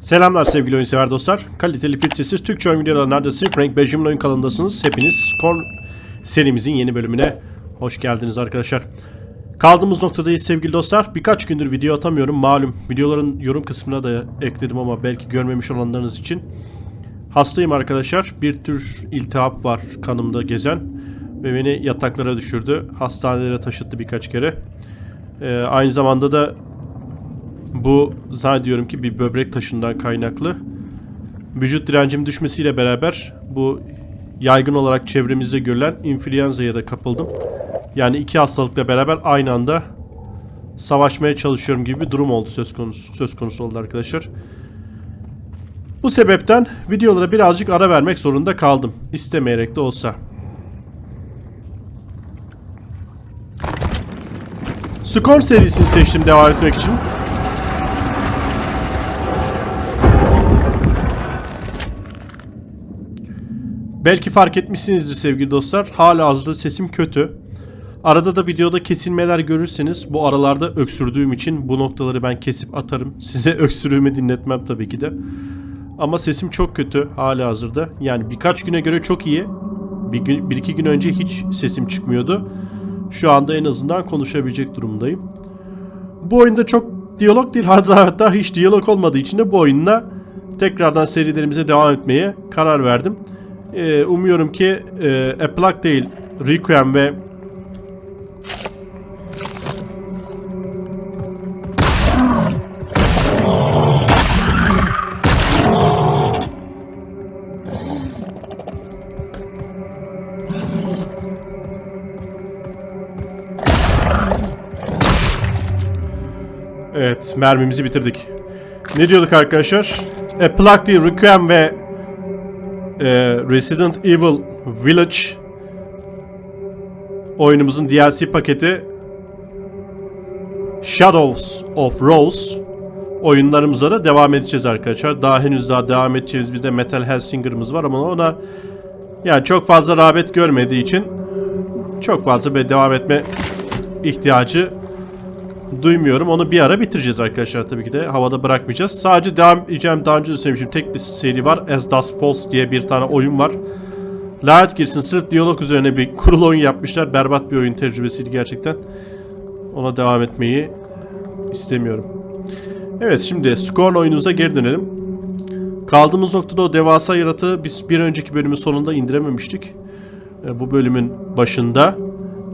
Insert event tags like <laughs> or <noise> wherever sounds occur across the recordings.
Selamlar sevgili oyun sever dostlar. Kaliteli filtresiz Türkçe oyun videoları neredeyse Frank Benjamin oyun kanalındasınız. Hepiniz Scorn serimizin yeni bölümüne hoş geldiniz arkadaşlar. Kaldığımız noktadayız sevgili dostlar. Birkaç gündür video atamıyorum malum. Videoların yorum kısmına da ekledim ama belki görmemiş olanlarınız için. Hastayım arkadaşlar. Bir tür iltihap var kanımda gezen. Ve beni yataklara düşürdü. Hastanelere taşıttı birkaç kere. Ee, aynı zamanda da bu zannediyorum ki bir böbrek taşından kaynaklı. Vücut direncim düşmesiyle beraber bu yaygın olarak çevremizde görülen influenza'ya da kapıldım. Yani iki hastalıkla beraber aynı anda savaşmaya çalışıyorum gibi bir durum oldu söz konusu söz konusu oldu arkadaşlar. Bu sebepten videolara birazcık ara vermek zorunda kaldım. İstemeyerek de olsa. Scorn serisini seçtim devam etmek için. Belki fark etmişsinizdir sevgili dostlar. Hala hazırda sesim kötü. Arada da videoda kesilmeler görürseniz bu aralarda öksürdüğüm için bu noktaları ben kesip atarım. <laughs> Size öksürüğümü dinletmem tabii ki de. Ama sesim çok kötü hala hazırda. Yani birkaç güne göre çok iyi. Bir, gün, bir iki gün önce hiç sesim çıkmıyordu. Şu anda en azından konuşabilecek durumdayım. Bu oyunda çok diyalog değil <laughs> hatta, hatta hiç diyalog olmadığı için de bu oyunla tekrardan serilerimize devam etmeye karar verdim. Ee, umuyorum ki e, A Plague değil Requiem ve Evet, mermimizi bitirdik. Ne diyorduk arkadaşlar? A Plague değil Requiem ve e, Resident Evil Village oyunumuzun DLC paketi Shadows of Rose oyunlarımıza da devam edeceğiz arkadaşlar. Daha henüz daha devam edeceğiz bir de Metal Helsinger'ımız var ama ona yani çok fazla rağbet görmediği için çok fazla bir devam etme ihtiyacı duymuyorum. Onu bir ara bitireceğiz arkadaşlar tabii ki de. Havada bırakmayacağız. Sadece devam edeceğim daha önce de söylemiştim. Tek bir seri var. As Dusk Falls diye bir tane oyun var. Lanet girsin sırf diyalog üzerine bir kurul oyun yapmışlar. Berbat bir oyun tecrübesiydi gerçekten. Ona devam etmeyi istemiyorum. Evet şimdi Scorn oyunumuza geri dönelim. Kaldığımız noktada o devasa yaratığı biz bir önceki bölümün sonunda indirememiştik. E, Bu bölümün başında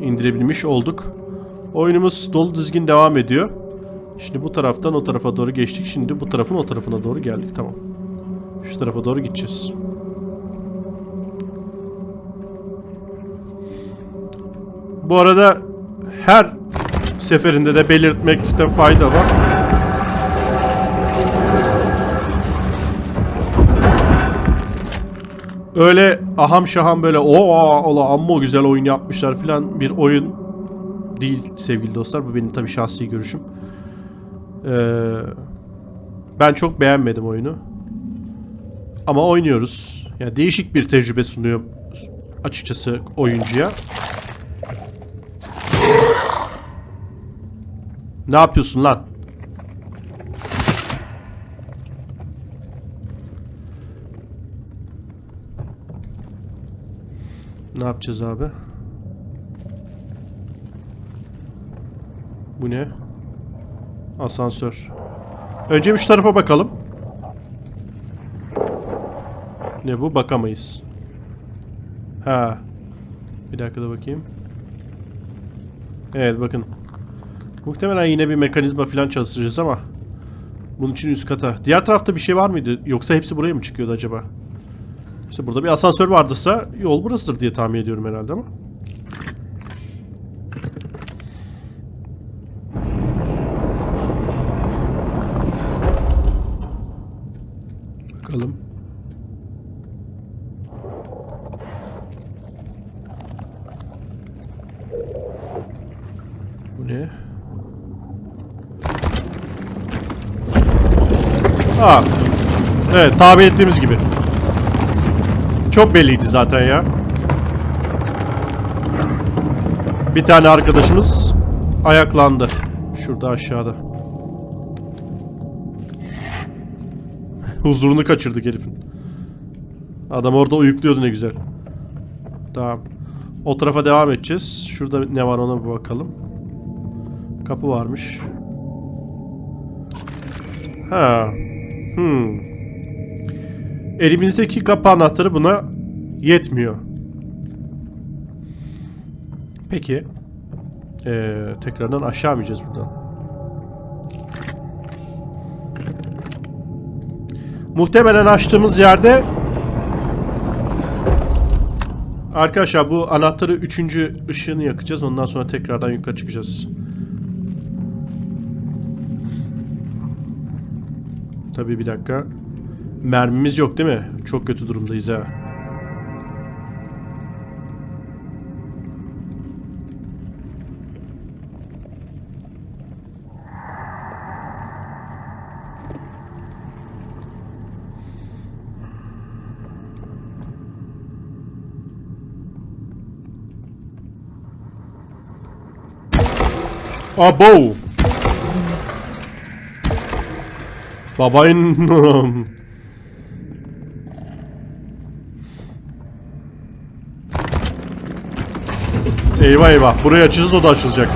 indirebilmiş olduk. Oyunumuz dolu dizgin devam ediyor. Şimdi bu taraftan o tarafa doğru geçtik. Şimdi bu tarafın o tarafına doğru geldik. Tamam. Şu tarafa doğru gideceğiz. Bu arada her seferinde de belirtmekte fayda var. Öyle aham şaham böyle o ola amma güzel oyun yapmışlar filan bir oyun değil sevgili dostlar. Bu benim tabii şahsi görüşüm. Ee, ben çok beğenmedim oyunu. Ama oynuyoruz. Yani değişik bir tecrübe sunuyor açıkçası oyuncuya. Ne yapıyorsun lan? Ne yapacağız abi? Bu ne? Asansör. Önce bir şu tarafa bakalım. Ne bu? Bakamayız. Ha. Bir dakika da bakayım. Evet bakın. Muhtemelen yine bir mekanizma falan çalıştıracağız ama bunun için üst kata. Diğer tarafta bir şey var mıydı? Yoksa hepsi buraya mı çıkıyordu acaba? İşte burada bir asansör vardıysa yol burasıdır diye tahmin ediyorum herhalde ama. Bakalım. Bu ne? Aa. Evet, tahmin ettiğimiz gibi. Çok belliydi zaten ya. Bir tane arkadaşımız ayaklandı. Şurada aşağıda. Huzurunu kaçırdık herifin. Adam orada uyukluyordu ne güzel. Tamam. O tarafa devam edeceğiz. Şurada ne var ona bir bakalım. Kapı varmış. Ha. Hmm. Elimizdeki kapı anahtarı buna yetmiyor. Peki. Ee, tekrardan aşağı mı ineceğiz buradan? Muhtemelen açtığımız yerde Arkadaşlar bu anahtarı üçüncü ışığını yakacağız. Ondan sonra tekrardan yukarı çıkacağız. Tabii bir dakika. Mermimiz yok değil mi? Çok kötü durumdayız ha. Abo! Babayın... eyvah eyvah. Burayı açacağız o da açılacak.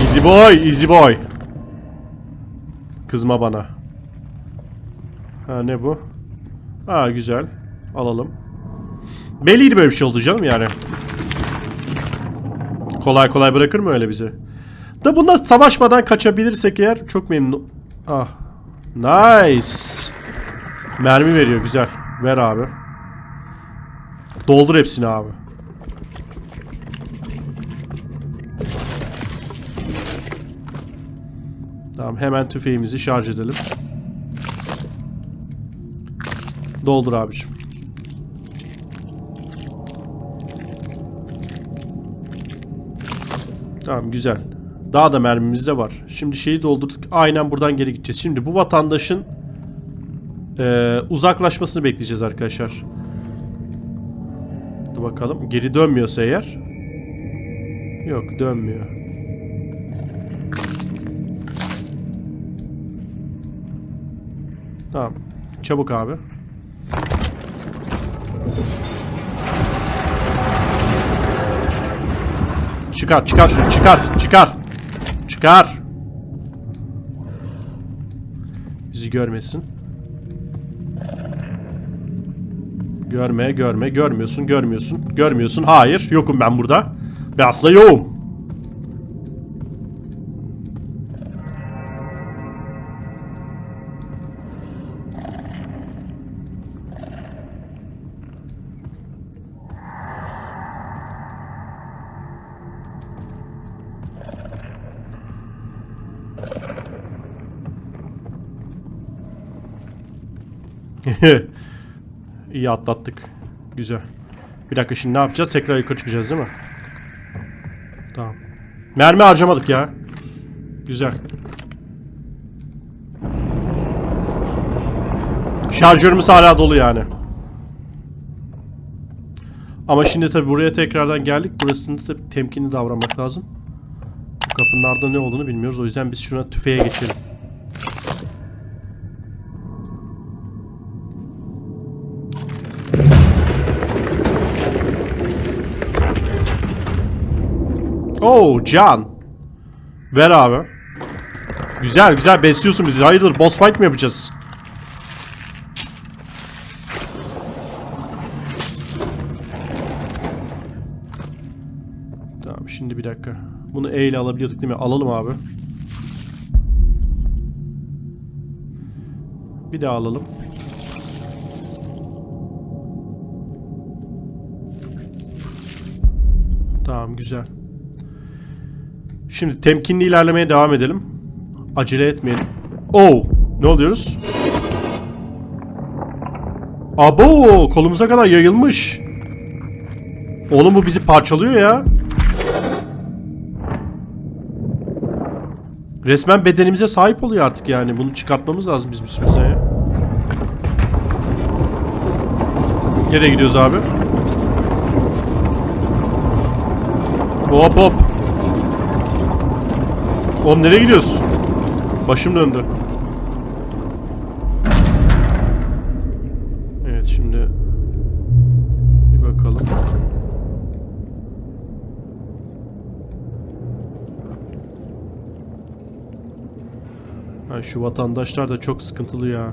Easy boy, easy boy. Kızma bana. Ha ne bu? Ha güzel. Alalım. Belliydi böyle bir şey oldu canım yani. Kolay kolay bırakır mı öyle bizi? Da bunlar savaşmadan kaçabilirsek eğer çok memnun... Ah. Nice. Mermi veriyor güzel. Ver abi. Doldur hepsini abi. Tamam hemen tüfeğimizi şarj edelim. Doldur abicim. Tamam güzel. Daha da mermimiz de var. Şimdi şeyi doldurduk. Aynen buradan geri gideceğiz. Şimdi bu vatandaşın eee, uzaklaşmasını bekleyeceğiz arkadaşlar. Dur bakalım. Geri dönmüyorsa eğer. Yok dönmüyor. Tamam. Çabuk abi. Çıkar, çıkar şunu, çıkar, çıkar. Çıkar. Bizi görmesin. Görme, görme, görmüyorsun, görmüyorsun, görmüyorsun. Hayır, yokum ben burada. Ben aslında yoğum. <laughs> İyi atlattık. Güzel. Bir dakika şimdi ne yapacağız? Tekrar yukarı çıkacağız değil mi? Tamam. Mermi harcamadık ya. Güzel. Şarjörümüz hala dolu yani. Ama şimdi tabi buraya tekrardan geldik. Burasında tabi temkinli davranmak lazım. Bu kapının ne olduğunu bilmiyoruz. O yüzden biz şuna tüfeğe geçelim. Oo can. Ver abi. Güzel güzel besliyorsun bizi. Hayırdır boss fight mi yapacağız? Tamam şimdi bir dakika. Bunu E ile alabiliyorduk değil mi? Alalım abi. Bir daha alalım. Tamam güzel. Şimdi temkinli ilerlemeye devam edelim. Acele etmeyelim. Oo, ne oluyoruz? Abo, kolumuza kadar yayılmış. Oğlum bu bizi parçalıyor ya. Resmen bedenimize sahip oluyor artık yani. Bunu çıkartmamız lazım biz ya. Nereye gidiyoruz abi? Hop hop. Oğlum nereye gidiyoruz? Başım döndü. Evet şimdi bir bakalım. Ha, şu vatandaşlar da çok sıkıntılı ya.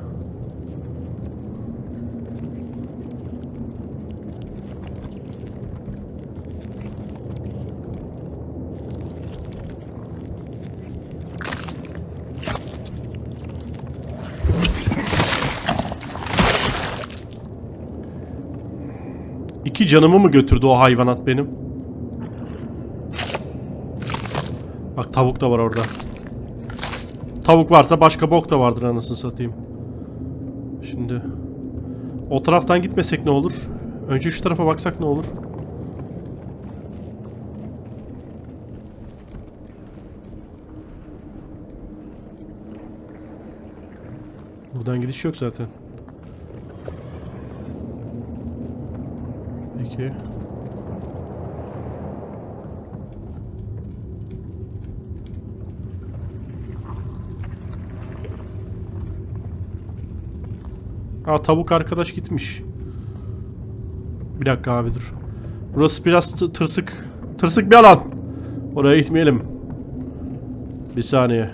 İki canımı mı götürdü o hayvanat benim? Bak tavuk da var orada. Tavuk varsa başka bok da vardır anasını satayım. Şimdi o taraftan gitmesek ne olur? Önce şu tarafa baksak ne olur? Buradan gidiş yok zaten. Peki. Aa tavuk arkadaş gitmiş. Bir dakika abi dur. Burası biraz tı- tırsık. Tırsık bir alan. Oraya gitmeyelim. Bir saniye.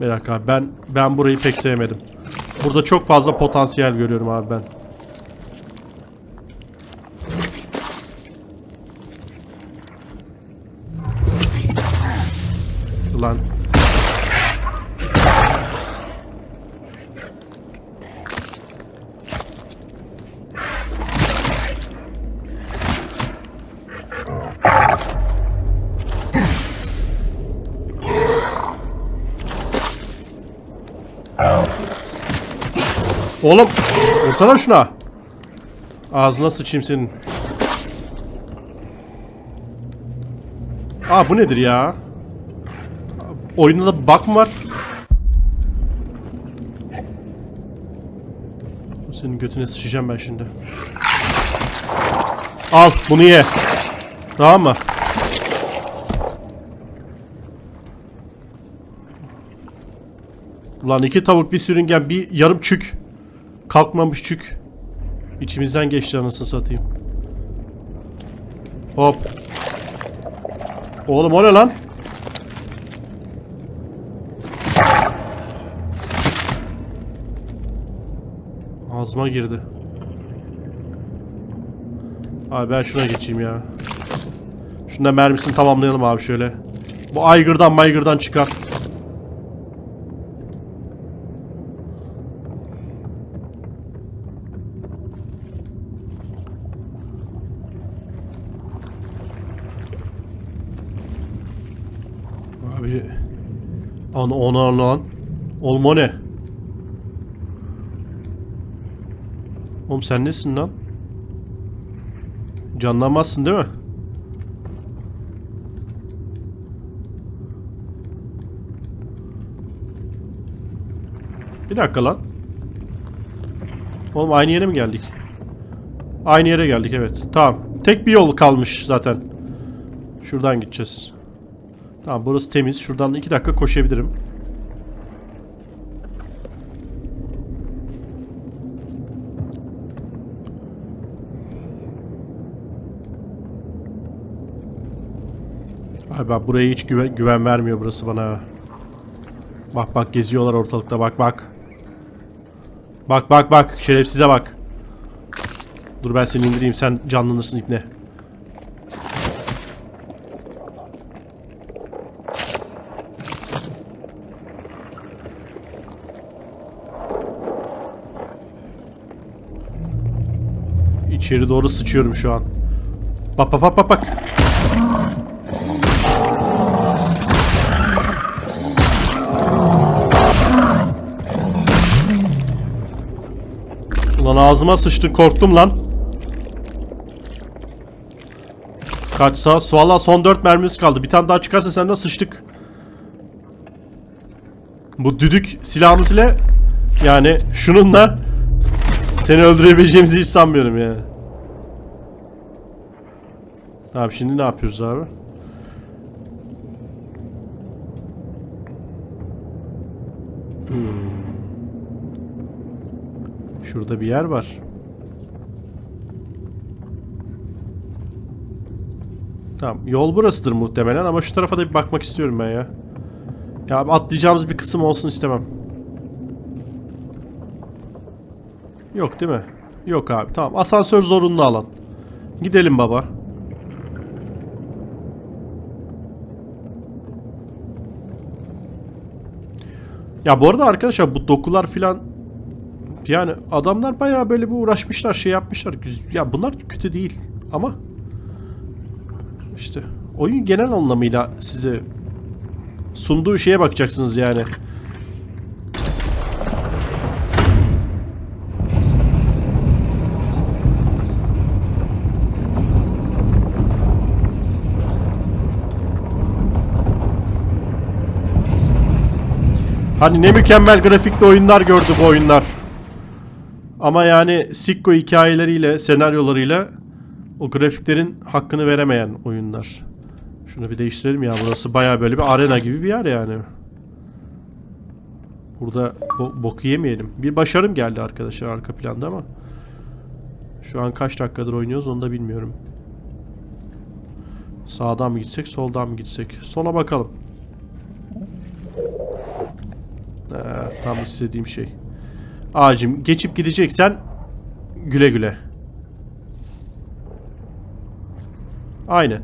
Bir dakika ben ben burayı pek sevmedim. Burada çok fazla potansiyel görüyorum abi ben. Ulan. Oğlum vursana şuna. Ağzına sıçayım senin. Aa bu nedir ya? Oyunda da bug mı var? Senin götüne sıçacağım ben şimdi. Al bunu ye. Tamam mı? Ulan iki tavuk bir sürüngen bir yarım çük. Kalkmamış çük. İçimizden geçti anasını satayım. Hop. Oğlum o ne lan? Ağzıma girdi. Abi ben şuna geçeyim ya. Şunda mermisini tamamlayalım abi şöyle. Bu aygırdan maygırdan çıkar. Abi An ona lan. Oğlum o ne? Oğlum sen nesin lan? Canlanmazsın değil mi? Bir dakika lan. Oğlum aynı yere mi geldik? Aynı yere geldik evet. Tamam. Tek bir yol kalmış zaten. Şuradan gideceğiz. Tamam burası temiz. Şuradan iki dakika koşabilirim. Bak buraya hiç güven, güven vermiyor burası bana. Bak bak geziyorlar ortalıkta bak bak. Bak bak bak şerefsize bak. Dur ben seni indireyim sen canlanırsın ipne. İçeri doğru sıçıyorum şu an. Bak bak bak bak bak. Ulan ağzıma sıçtın korktum lan. Kaç saat? Valla son 4 mermimiz kaldı. Bir tane daha çıkarsa senden sıçtık. Bu düdük silahımız ile yani şununla seni öldürebileceğimizi hiç sanmıyorum yani. Abi şimdi ne yapıyoruz abi? Hmm. Şurada bir yer var. Tamam. Yol burasıdır muhtemelen ama şu tarafa da bir bakmak istiyorum ben ya. Ya atlayacağımız bir kısım olsun istemem. Yok değil mi? Yok abi tamam. Asansör zorunlu alan. Gidelim baba. Ya bu arada arkadaşlar bu dokular filan yani adamlar bayağı böyle bir uğraşmışlar şey yapmışlar. Ya bunlar kötü değil ama işte oyun genel anlamıyla size sunduğu şeye bakacaksınız yani. Hani ne mükemmel grafikli oyunlar gördü bu oyunlar. Ama yani Sikko hikayeleriyle, senaryolarıyla o grafiklerin hakkını veremeyen oyunlar. Şunu bir değiştirelim ya. Burası baya böyle bir arena gibi bir yer yani. Burada bo boku yemeyelim. Bir başarım geldi arkadaşlar arka planda ama. Şu an kaç dakikadır oynuyoruz onu da bilmiyorum. Sağdan mı gitsek, soldan mı gitsek? Sola bakalım. Ee, tam istediğim şey. Ağacım geçip gideceksen güle güle. Aynen.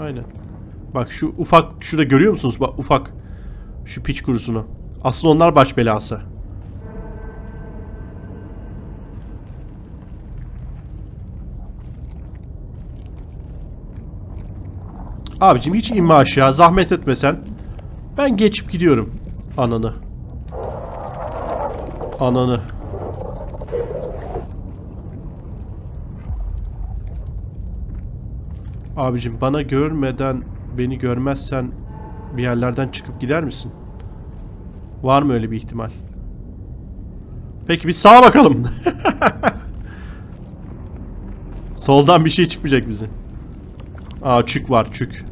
Aynen. Bak şu ufak şurada görüyor musunuz? Bak ufak. Şu piç kurusunu. Aslında onlar baş belası. Abicim hiç inme aşağı. Zahmet etme sen. Ben geçip gidiyorum. Ananı. Ananı. Abicim bana görmeden beni görmezsen bir yerlerden çıkıp gider misin? Var mı öyle bir ihtimal? Peki bir sağa bakalım. <laughs> Soldan bir şey çıkmayacak bize. Aa çük var çük.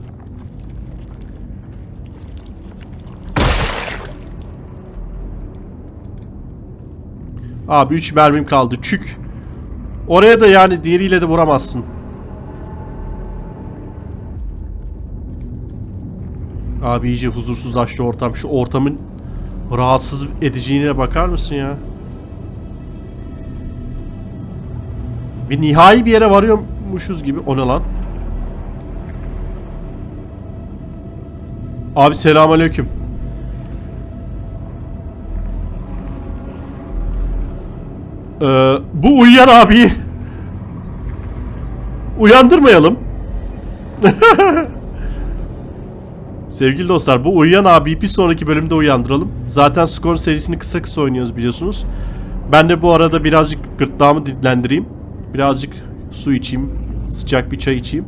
Abi 3 mermim kaldı. Çük. Oraya da yani diğeriyle de vuramazsın. Abi iyice huzursuzlaştı ortam. Şu ortamın rahatsız ediciliğine bakar mısın ya? Bir nihai bir yere varıyormuşuz gibi. O ne lan? Abi selamünaleyküm. Ee, bu uyuyan abiyi uyandırmayalım. <laughs> Sevgili dostlar bu uyuyan abiyi bir sonraki bölümde uyandıralım. Zaten skor serisini kısa kısa oynuyoruz biliyorsunuz. Ben de bu arada birazcık gırtlağımı dinlendireyim. Birazcık su içeyim. Sıcak bir çay içeyim.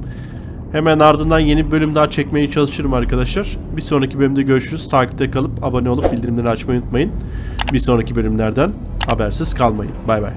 Hemen ardından yeni bir bölüm daha çekmeye çalışırım arkadaşlar. Bir sonraki bölümde görüşürüz. Takipte kalıp abone olup bildirimleri açmayı unutmayın. Bir sonraki bölümlerden habersiz kalmayın. Bay bay.